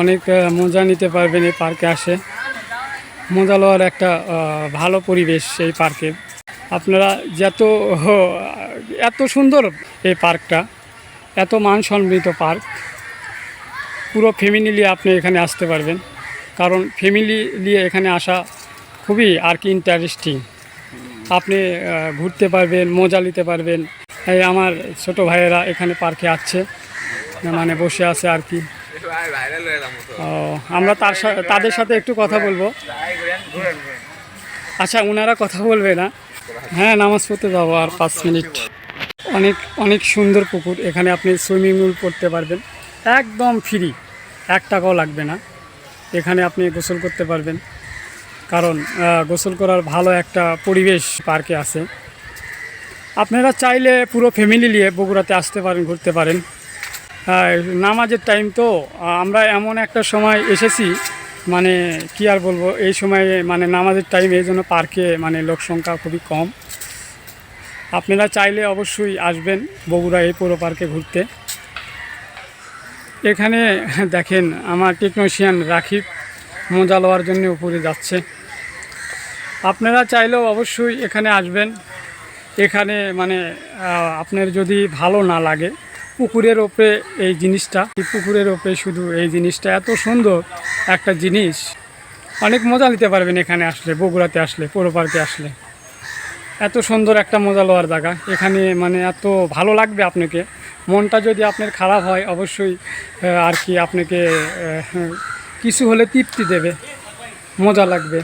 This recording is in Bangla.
অনেক মজা নিতে পারবেন এই পার্কে আসে। মজা লওয়ার একটা ভালো পরিবেশ এই পার্কে। আপনারা যত এত সুন্দর এই পার্কটা, এত মান মানসম্মিত পার্ক। পুরো ফ্যামিলি আপনি এখানে আসতে পারবেন। কারণ ফ্যামিলি নিয়ে এখানে আসা খুবই আর কি ইন্টারেস্টিং আপনি ঘুরতে পারবেন, মজা নিতে পারবেন। এই আমার ছোট ভাইয়েরা এখানে পার্কে আসছে মানে বসে আছে আর কি। ও, আমরা তার তাদের সাথে একটু কথা বলব। আচ্ছা ওনারা কথা বলবে না। হ্যাঁ নামাজ পড়তে যাব আর পাঁচ মিনিট। অনেক অনেক সুন্দর পুকুর। এখানে আপনি সুইমিং পুল করতে পারবেন। একদম ফ্রি এক টাকাও লাগবে না। এখানে আপনি গোসল করতে পারবেন। কারণ গোসল করার ভালো একটা পরিবেশ পার্কে আছে। আপনারা চাইলে পুরো ফ্যামিলি নিয়ে বগুড়াতে আসতে পারেন ঘুরতে পারেন। নামাজের টাইম তো আমরা এমন একটা সময় এসেছি মানে কি আর বলব, এই সময়ে মানে নামাজের টাইম এই জন্য পার্কে মানে লোক সংখ্যা খুবই কম। আপনারা চাইলে অবশ্যই আসবেন বগুড়া এই পৌর পার্কে ঘুরতে। এখানে দেখেন, আমার টেকনিশিয়ান রাখিব মজা লওয়ার জন্য উপরে যাচ্ছে। আপনারা চাইলেও অবশ্যই এখানে আসবেন। এখানে মানে আপনার যদি ভালো না লাগে পুকুরের ওপরে এই জিনিসটা। পুকুরের ওপরে শুধু এই জিনিসটা। এত সুন্দর একটা জিনিস। অনেক মজা নিতে পারবেন এখানে আসলে, বগুড়াতে আসলে, পৌর পার্কে আসলে। এত সুন্দর একটা মজা লওয়ার জায়গা। এখানে মানে এত ভালো লাগবে আপনাকে। মনটা যদি আপনার খারাপ হয়, অবশ্যই আর কি আপনাকে কিছু হলে তৃপ্তি দেবে। মজা লাগবে।